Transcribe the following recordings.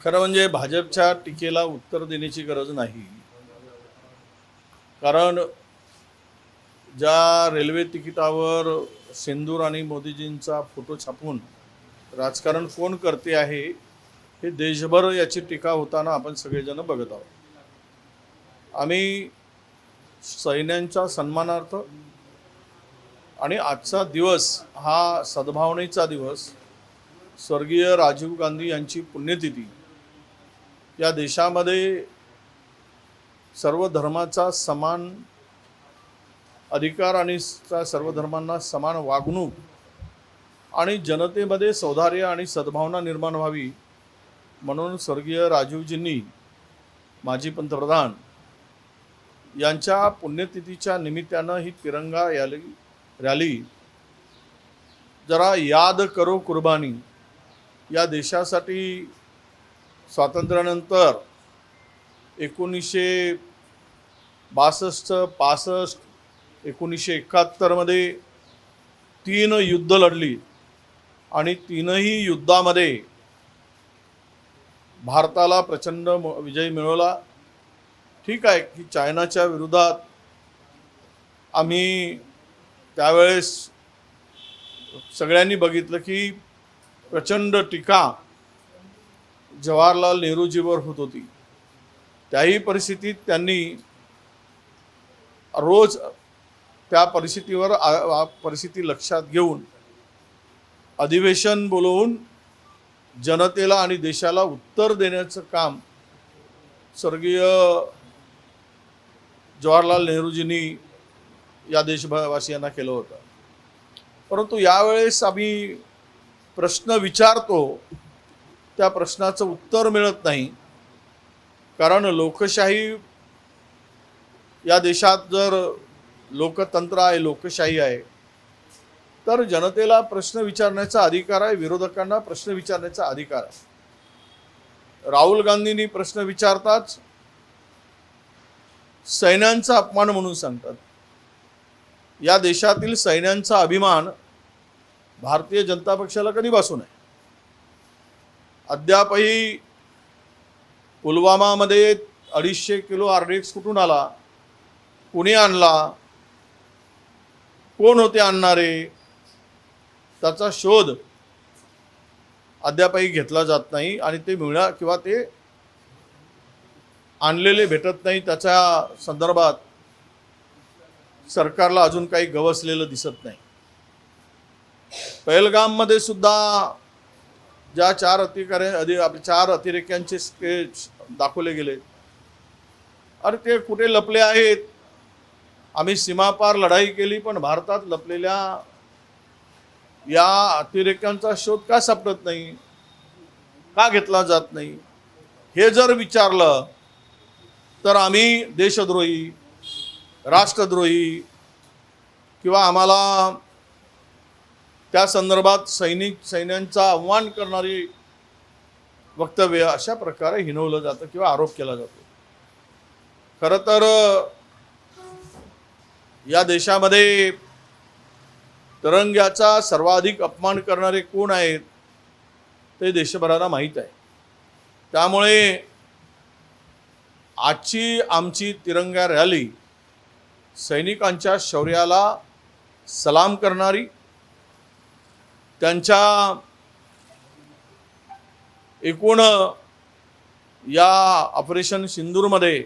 खरं म्हणजे भाजपच्या टीकेला उत्तर देण्याची गरज नाही. कारण ज्या रेल्वे तिकिटावर सिंदूर आणि मोदीजींचा फोटो छापून राजकारण कोण करते आहे हे देशभर याची टीका होताना आपण सगळेजण बघत आहोत. आम्ही सैन्यांच्या सन्मानार्थ आणि आजचा दिवस हा सद्भावनेचा दिवस स्वर्गीय राजीव गांधी यांची पुण्यतिथी या देशामध्ये सर्व धर्माचा समान अधिकार आणि सर्व धर्मांना समान वागणूक आणि जनतेमध्ये सौधार्य आणि सद्भावना निर्माण व्हावी म्हणून स्वर्गीय राजीवजींनी माजी पंतप्रधान यांच्या पुण्यतिथीच्या निमित्तानं ही तिरंगा रॅली रॅली जरा याद करो कुर्बानी. या देशासाठी स्वातंत्र्यानंतर एकोणीसशे बासष्ट पासष्ट एकोणीसशे एकाहत्तरमध्ये तीन युद्ध लढली आणि तीनही युद्धामध्ये भारताला प्रचंड विजय मिळवला. ठीक आहे की चायनाच्या विरोधात आम्ही त्यावेळेस सगळ्यांनी बघितलं की प्रचंड टीका जवाहरलाल नेहरूजीवर होत होती. त्याही परिस्थितीत त्यांनी रोज त्या परिस्थितीवर परिस्थिती लक्षात घेऊन अधिवेशन बोलवून जनतेला आणि देशाला उत्तर देण्याचं काम स्वर्गीय जवाहरलाल नेहरूजींनी या देशवासियांना केलं होतं. परंतु यावेळेस आम्ही प्रश्न विचारतो त्या प्रश्नाचं उत्तर मिळत नाही. कारण लोकशाही या देशात जर लोकतंत्र आहे लोकशाही आहे तर जनतेला प्रश्न विचारण्याचा अधिकार आहे विरोधकांना प्रश्न विचारण्याचा अधिकार आहे. राहुल गांधींनी प्रश्न विचारताच सैन्यांचा अपमान म्हणून सांगतात. या देशातील सैन्यांचा अभिमान भारतीय जनता पक्षाला कधीपासून बसून आहे अद्यापही पुलवामामध्ये अडीचशे किलो आरडीएक्स कुठून आला? कुणी आणला? कोण होते आणणारे? त्याचा शोध अद्यापही घेतला जात नाही आणि ते मिळा किंवा ते आणलेले भेटत नाही त्याच्या संदर्भात सरकारला अजून काही गवसलेलं दिसत नाही. पहलगाममध्ये सुद्धा ज्या चार अधिकारी अधि आपले चार अतिरेक्यांचे स्केच दाखवले गेले. अरे ते कुठे लपले आहेत? आम्ही सीमापार लढाई केली पण भारतात लपलेल्या या अतिरेक्यांचा शोध का सापडत नाही? का घेतला जात नाही? हे जर विचारलं तर आम्ही देशद्रोही राष्ट्रद्रोही किंवा आम्हाला त्या संदर्भात सैनिक सैन्यांचा आव्हान करणारी वक्तव्य अशा प्रकारे हिनवलं जातं किंवा आरोप केला जातो. खरं तर या देशामध्ये तरंग्याचा सर्वाधिक अपमान करणारे कोण आहेत ते देशभराला माहीत आहे. त्यामुळे आजची आमची तिरंगा रॅली सैनिकांच्या शौर्याला सलाम करणारी त्यांच्या एकूण या ऑपरेशन सिंदूरमध्ये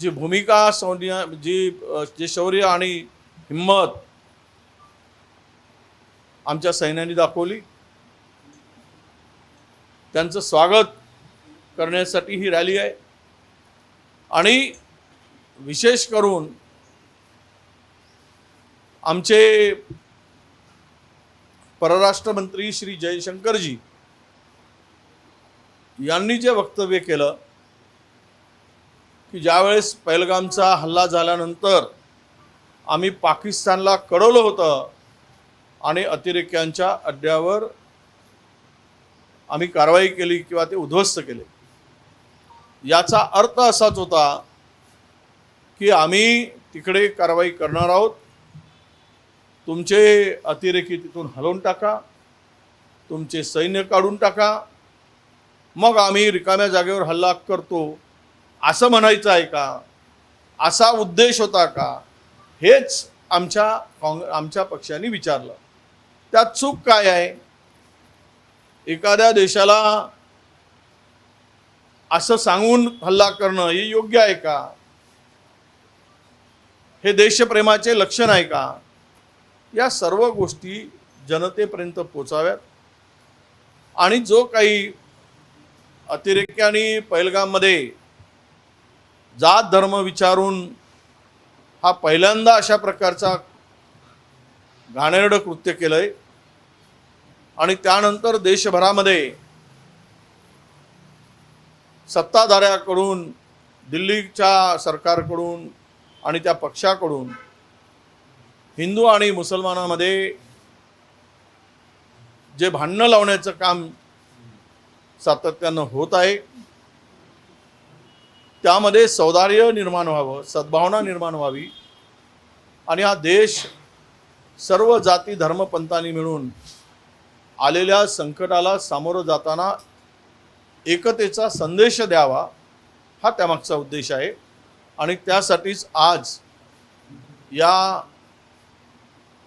जी भूमिका सौन्या जी जे शौर्य आणि हिंमत आमच्या सैन्याने दाखवली त्यांचं स्वागत करण्यासाठी ही रॅली आहे. आणि विशेष करून आमचे परराष्ट्र मंत्री श्री जयशंकरजी यांनी जे वक्तव्य केलं की ज्यावेळेस पहलगामचा हल्ला झाल्यानंतर आम्ही पाकिस्तानला कळवलं होतं आणि अतिरेक्यांच्या अड्ड्यावर आम्ही कारवाई केली किंवा ते उद्ध्वस्त केले. याचा अर्थ असाच होता की आम्ही तिकडे कारवाई करणार आहोत तुमचे अतिरेकी तिथून हलवून टाका. तुमचे सैन्य काढून टाका. मग आम्ही रिकाम्या जागेवर हल्ला करतो. असं म्हणायचं आहे का? असा उद्देश होता का? हेच आमच्या काँग आमच्या पक्षाने विचारलं. त्यात चूक काय आहे? एखाद्या देशाला असं सांगून हल्ला करणं हे योग्य आहे का? हे देशप्रेमाचे लक्षण आहे का? या सर्व गोष्टी जनतेपर्यंत पोचाव्यात. आणि जो काही अतिरेक्याने पैलगाममध्ये जात धर्म विचारून हा पहिल्यांदा अशा प्रकारचा घाणेरडं कृत्य केलंय आणि त्यानंतर देशभरामध्ये सत्ताधाऱ्याकडून दिल्लीच्या सरकारकडून आणि त्या पक्षाकडून हिंदू आणि मुसलमानामध्ये जे भांडणं लावण्याचं काम सातत्यानं होत आहे त्यामध्ये सौदार्य निर्माण व्हावं सद्भावना निर्माण व्हावी आणि हा देश सर्व जाती धर्मपंथांनी मिळून आलेल्या संकटाला सामोरं जाताना एकतेचा संदेश द्यावा हा त्यामागचा उद्देश आहे. आणि त्यासाठीच आज या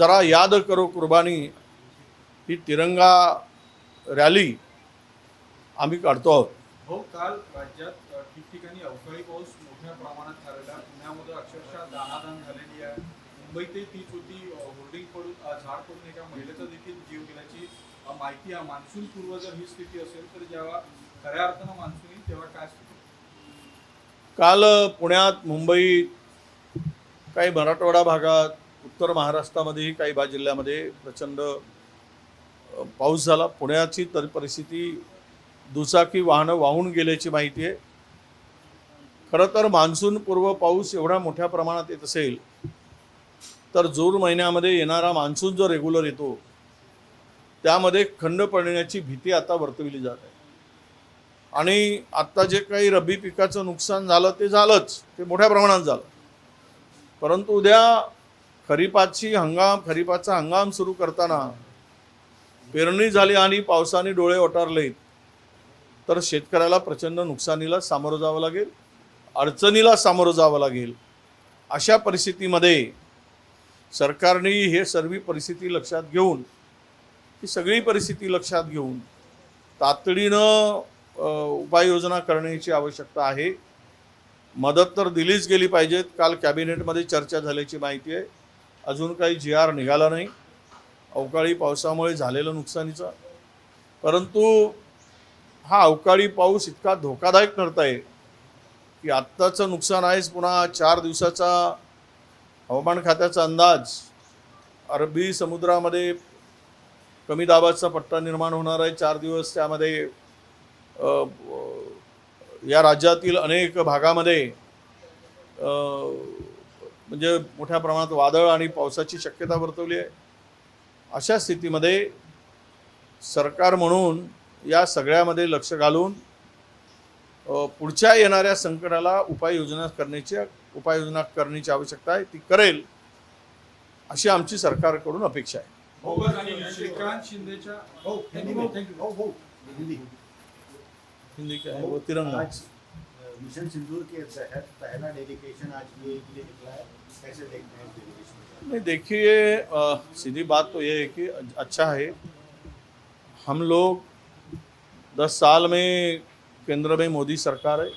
जरा याद करो कुर्बानी. ही तिरंगा रॅली आम्ही काढतो आहोत. हो काल राज्यात ठिकठिकाणी अवकाळी पाऊस मोठ्या प्रमाणात झालेला. पुण्यामध्ये अक्षरशः दाणादाण झालेली आहे. मुंबईतही तीच होती. होर्डिंग पडून झाड पडून एका महिलेचा देखील जीव गेल्याची माहिती आहे. मान्सून पूर्व जर ही स्थिती असेल तर जेव्हा खऱ्या अर्थानं मान्सून येईल तेव्हा काय स्थिती? काल पुण्यात मुंबईत काही मराठवाडा भागात उत्तर महाराष्ट्रामध्येही काही भाग जिल्ह्यामध्ये प्रचंड पाऊस झाला. पुण्याची तर परिस्थिती दुचाकी वाहनं वाहून गेल्याची माहिती आहे. खरं तर मान्सून पूर्व पाऊस एवढ्या मोठ्या प्रमाणात येत असेल तर जून महिन्यामध्ये येणारा मान्सून जो रेग्युलर येतो त्यामध्ये खंड पडण्याची भीती आता वर्तविली जात आहे. आणि आत्ता जे काही रब्बी पिकाचं नुकसान झालं ते झालंच. ते मोठ्या प्रमाणात झालं. परंतु उद्या खरीपाची हंगाम खरीपाचा हंगाम सुरू करताना पेरणी झाली आणि पावसाने डोळे ओटारलेत तर शेतकऱ्याला प्रचंड नुकसानीला सामोरं जावं लागेल अडचणीला सामोरं जावं लागेल. अशा परिस्थितीमध्ये सरकारने हे सर्व परिस्थिती लक्षात घेऊन ही सगळी परिस्थिती लक्षात घेऊन तातडीनं उपाययोजना करण्याची आवश्यकता आहे. मदत तर दिलीच गेली पाहिजेत. काल कॅबिनेटमध्ये चर्चा झाल्याची माहिती आहे. अजून काही जी आर निघाला नाही. अवकाळी पावसामुळे झालेलं नुकसानीचं. परंतु हा अवकाळी पाऊस इतका धोकादायक ठरत आहे की आत्ताचं नुकसान आहेच. पुन्हा चार दिवसाचा हवामान खात्याचा अंदाज. अरबी समुद्रामध्ये कमी दाबाचा पट्टा निर्माण होणार आहे. चार दिवस त्यामध्ये या राज्यातील अनेक भागामध्ये म्हणजे मोठ्या प्रमाणात वादळ आणि पावसाची शक्यता वर्तवली आहे. अशा स्थितीमध्ये सरकार म्हणून या सगळ्यामध्ये लक्ष घालून पुढच्या येणाऱ्या संकटाला उपाययोजना करण्याची उपाययोजना करण्याची आवश्यकता आहे ती करेल अशी आमची सरकारकडून अपेक्षा आहे. हो हिंदी में थैंक यू हो हो हिंदी हिंदी क्या? है वो तिरंगा मिशन सिंदूर के तहत पहला डेलीगेशन आज ये लिए निकला है कैसे देखते हैं को? नहीं, देखिए सीधी बात तो ये है कि अच्छा है हम लोग दस साल में केंद्र में मोदी सरकार है,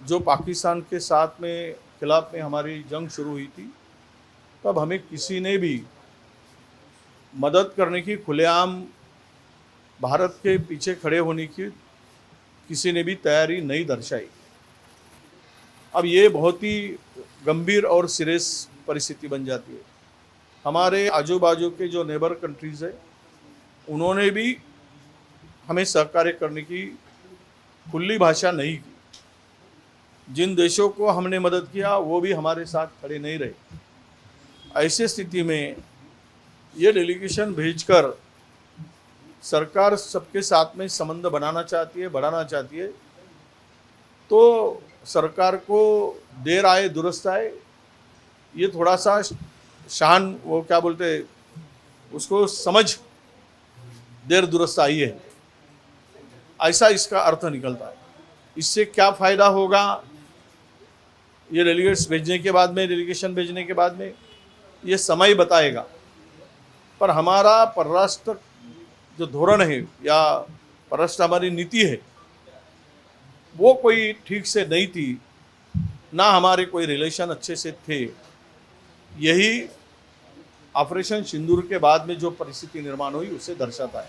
जो पाकिस्तान के साथ में, खिलाफ में हमारी जंग शुरू हुई थी, तब हमें किसी ने भी मदद करने की खुलेआम भारत के पीछे खड़े होने की किसी ने भी तैयारी नहीं दर्शाई। अब ये बहुत ही गंभीर और सीरियस परिस्थिति बन जाती है। हमारे आजू बाजू के जो नेबर कंट्रीज़ है, उन्होंने भी हमें सहकार्य करने की खुली भाषा नहीं की। जिन देशों को हमने मदद किया, वो भी हमारे साथ खड़े नहीं रहे। ऐसी स्थिति में ये डेलीगेशन भेजकर सरकार सबके साथ में संबंध बनाना चाहती है, बढ़ाना चाहती है तो सरकार को देर आए, दुरुस्त आए। ये थोड़ा सा शान, वो क्या बोलते, उसको समझ, देर दुरुस्त आई है। ऐसा इसका अर्थ निकलता है। इससे क्या फ़ायदा होगा? ये डेलीगेट्स भेजने के बाद में, डेलीगेशन भेजने के बाद में, ये समय बताएगा। पर हमारा परराष्ट्र जो धोरण है या परराष्ट्र हमारी नीति है वो कोई ठीक से नहीं थी ना हमारे कोई रिलेशन अच्छे से थे। यही ऑपरेशन सिंदूर के बाद में जो परिस्थिति निर्माण हुई उसे दर्शाता है।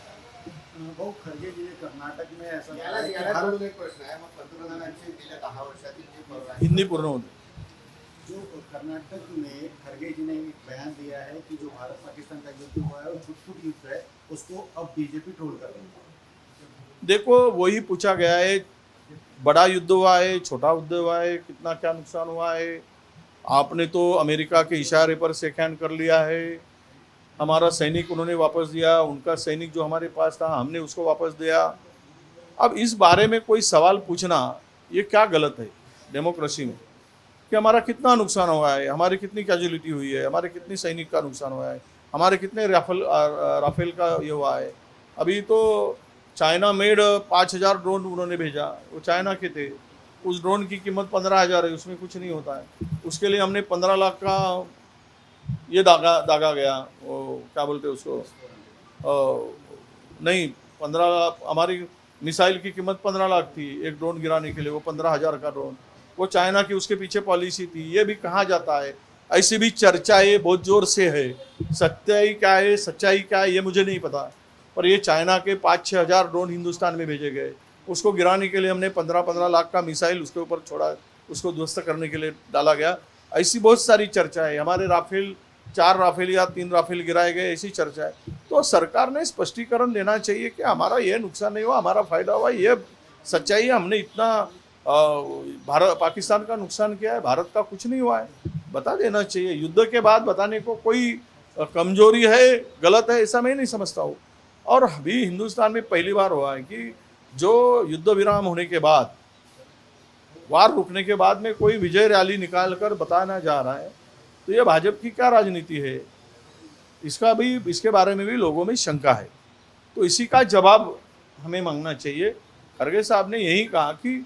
खरगे जी कर्नाटक में ऐसा याला है कि याला भारत- जोडून एक प्रश्न आहे मग पंतप्रधानांची गेल्या दहा वर्षातील जी फरक आहे हिंदी पूर्ण होते। जो कर्नाटक में खरगे जी ने एक बयान दिया है कि जो भारत पाकिस्तान का युद्ध हुआ है वो छुट छुट युद्ध है, उसको अब बीजेपी ट्रोल कर रही है। देखो, वही पूछा गया है, बड़ा युद्ध हुआ है, छोटा युद्ध हुआ है, कितना क्या नुकसान हुआ है। आपने तो अमेरिका के इशारे पर सेक हैंड कर लिया है। हमारा सैनिक उन्होंने वापस दिया, उनका सैनिक जो हमारे पास था, हमने उसको वापस दिया। अब इस बारे में कोई सवाल पूछना, ये क्या गलत है, डेमोक्रेसी में? कि हमारा कितना नुकसान हुआ है हमारी कितनी कैजुअलिटी हुई है हमारे कितने सैनिक का नुकसान हुआ है हमारे कितने राफेल राफेल का ये हुआ है। अभी तो चाइना मेड पाँच हज़ार ड्रोन उन्होंने भेजा वो चाइना के थे। उस ड्रोन की कीमत पंद्रह हज़ार है उसमें कुछ नहीं होता है। उसके लिए हमने पंद्रह लाख का ये दागा दागा गया वो क्या बोलते उसको? अ, नहीं पंद्रह हमारी मिसाइल की कीमत पंद्रह लाख थी एक ड्रोन गिराने के लिए वो पंद्रह हज़ार का ड्रोन वो चाइना की उसके पीछे पॉलिसी थी, ये भी कहा जाता है? ऐसी भी चर्चाएँ बहुत ज़ोर से है। सच्चाई क्या है, सच्चाई क्या है, ये मुझे नहीं पता। पर ये चाइना के पाँच छः हज़ार ड्रोन हिंदुस्तान में भेजे गए। उसको गिराने के लिए हमने पंद्रह पंद्रह लाख का मिसाइल उसके ऊपर छोड़ा, उसको ध्वस्त करने के लिए डाला गया। ऐसी बहुत सारी चर्चा है। हमारे राफेल, चार राफेल या तीन राफेल गिराए गए, ऐसी चर्चा है। तो सरकार ने स्पष्टीकरण देना चाहिए कि हमारा ये नुकसान नहीं हुआ, हमारा फ़ायदा हुआ, ये सच्चाई हमने इतना भारत पाकिस्तान का नुकसान किया है? भारत का कुछ नहीं हुआ है। बता देना चाहिए। युद्ध के बाद बताने को कोई कमज़ोरी है, गलत है, ऐसा मैं नहीं समझता हूँ। और अभी हिंदुस्तान में पहली बार हुआ है कि जो युद्ध विराम होने के बाद, वार रुकने के बाद में कोई विजय रैली निकाल कर बताना जा रहा है तो ये भाजपा की क्या राजनीति है? इसका भी, इसके बारे में भी लोगों में शंका है। तो इसी का जवाब हमें मांगना चाहिए। खरगे साहब ने यही कहा कि